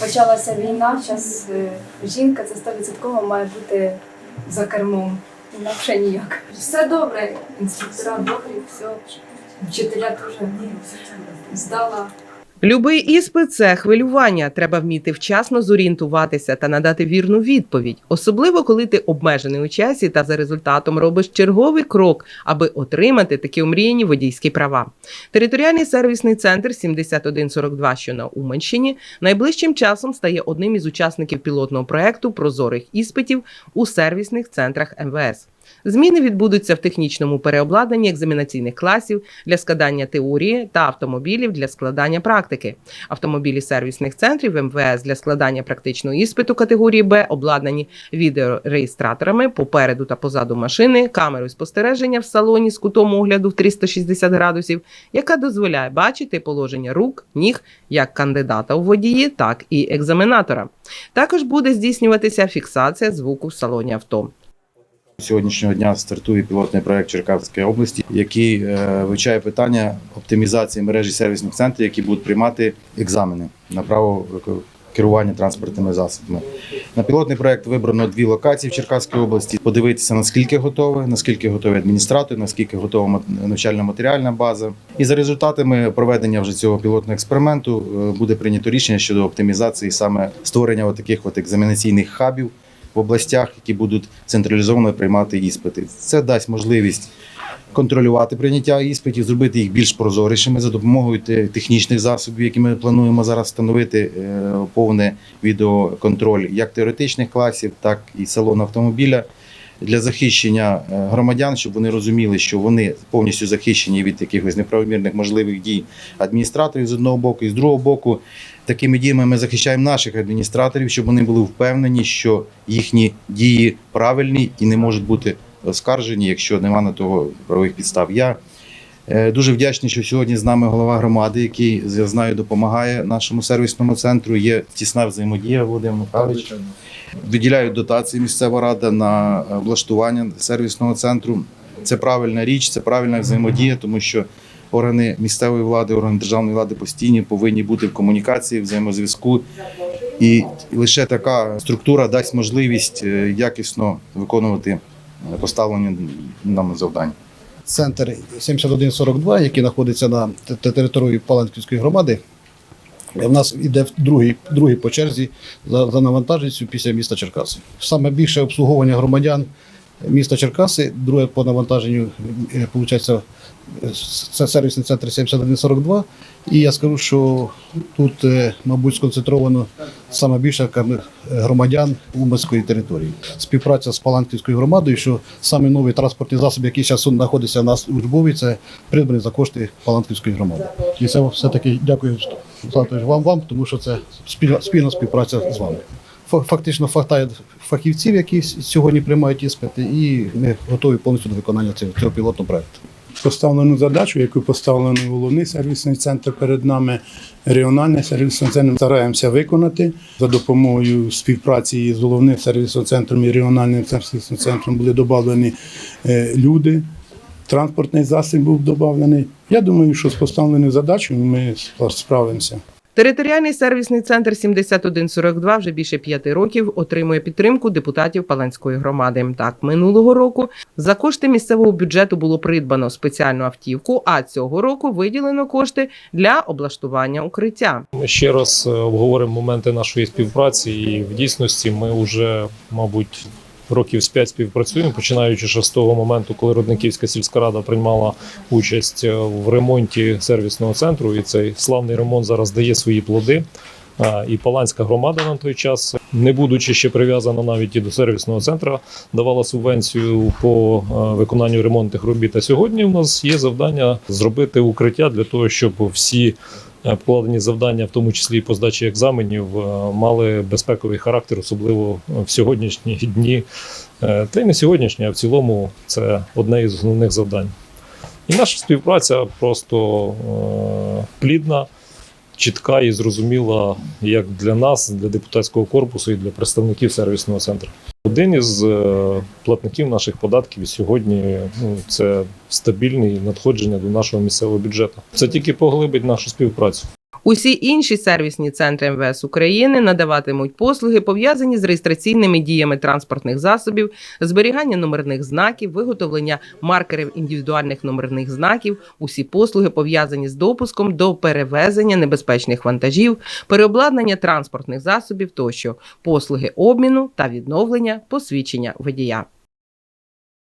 почалася війна, зараз жінка це 100% має бути за кермом. Інакше ніяк. Все добре, інструктора добрі, все. Вчителя теж здала. Любий іспит це хвилювання. Треба вміти вчасно зорієнтуватися та надати вірну відповідь, особливо коли ти обмежений у часі та за результатом робиш черговий крок, аби отримати такі омріяні водійські права. Територіальний сервісний центр 7142, що на Уманщині, найближчим часом стає одним із учасників пілотного проекту прозорих іспитів у сервісних центрах МВС. Зміни відбудуться в технічному переобладнанні екзаменаційних класів для складання теорії та автомобілів для складання практики. Автомобілі сервісних центрів МВС для складання практичного іспиту категорії Б обладнані відеореєстраторами попереду та позаду машини, камерою спостереження в салоні з кутом огляду в 360 градусів, яка дозволяє бачити положення рук, ніг як кандидата у водії, так і екзаменатора. Також буде здійснюватися фіксація звуку в салоні авто. Сьогоднішнього дня стартує пілотний проект Черкаської області, який е, вивчає питання оптимізації мережі сервісних центрів, які будуть приймати екзамени на право керування транспортними засобами. На пілотний проект вибрано дві локації в Черкаській області. Подивитися наскільки готові, наскільки готові адміністратори, наскільки готова мат- навчально-матеріальна база. І за результатами проведення вже цього пілотного експерименту е, буде прийнято рішення щодо оптимізації саме створення таких от екзаменаційних хабів в областях, які будуть централізовано приймати іспити. Це дасть можливість контролювати прийняття іспитів, зробити їх більш прозорішими за допомогою технічних засобів, які ми плануємо зараз встановити е, повне відеоконтроль як теоретичних класів, так і салону автомобіля. Для захищення е, громадян, щоб вони розуміли, що вони повністю захищені від якихось неправомірних можливих дій адміністраторів з одного боку, і з другого боку, такими діями ми захищаємо наших адміністраторів, щоб вони були впевнені, що їхні дії правильні і не можуть бути оскаржені, якщо немає на того правових підстав. Я дуже вдячний, що сьогодні з нами голова громади, який я знаю, допомагає нашому сервісному центру. Є тісна взаємодія, Володимир Михайлович. Виділяють дотації місцева рада на е, влаштування сервісного центру. Це правильна річ, це правильна взаємодія, тому що органи місцевої влади, органи державної влади постійні повинні бути в комунікації, взаємозв'язку. І лише така структура дасть можливість е, якісно виконувати е, поставлені нам завдання. Центр 7142, який знаходиться на те- те- території Паланківської громади. В нас йде другий, другий по черзі за, за навантаженістю після міста Черкаси. Саме більше обслуговування громадян міста Черкаси, друге по навантаженню, виходить, це сервісний центр 7142. І я скажу, що тут, е, мабуть, сконцентровано саме більше громадян Уманської території. Співпраця з Паланківською громадою, що саме новий транспортний засіб, який зараз знаходиться у нас у Львові, це придбаний за кошти Паланківської громади. І це все-таки дякую вам, вам, тому що це спільна, спільна співпраця з вами. Фа- Фактично хватає фахівців, які сьогодні приймають іспити, і ми готові повністю до виконання цього, цього пілотного проекту. поставлену задачу, яку поставлений головний сервісний центр перед нами, регіональний сервісний центр стараємося виконати за допомогою співпраці з головним сервісним центром і регіональним сервісним центром були додавлені е, люди. Транспортний засіб був додавлений. Я думаю, що з поставленою задачею ми справимося. Територіальний сервісний центр 7142 вже більше п'яти років отримує підтримку депутатів Паланської громади. Так, минулого року за кошти місцевого бюджету було придбано спеціальну автівку, а цього року виділено кошти для облаштування укриття. Ми ще раз е, обговоримо моменти нашої співпраці, і в дійсності ми вже, мабуть, років з п'ять співпрацюємо, починаючи ще з того моменту, коли Родниківська сільська рада приймала участь е, в ремонті сервісного центру, і цей славний ремонт зараз дає свої плоди. І Паланська громада на той час, не будучи ще прив'язана навіть і до сервісного центру, давала субвенцію по е, виконанню ремонтних робіт. А сьогодні в нас є завдання зробити укриття для того, щоб всі покладені завдання, в тому числі і по здачі екзаменів, е, мали безпековий характер, особливо в сьогоднішні дні. Е, Та й не сьогоднішні, а в цілому це одне із основних завдань. І наша співпраця просто е, плідна, чітка і зрозуміла як для нас, для депутатського корпусу і для представників сервісного центру. Один із е, платників наших податків сьогодні ну, це стабільне надходження до нашого місцевого бюджету. Це тільки поглибить нашу співпрацю. Усі інші сервісні центри МВС України надаватимуть послуги, пов'язані з реєстраційними діями транспортних засобів, зберігання номерних знаків, виготовлення маркерів індивідуальних номерних знаків, усі послуги пов'язані з допуском до перевезення небезпечних вантажів, переобладнання транспортних засобів тощо, послуги обміну та відновлення посвідчення водія.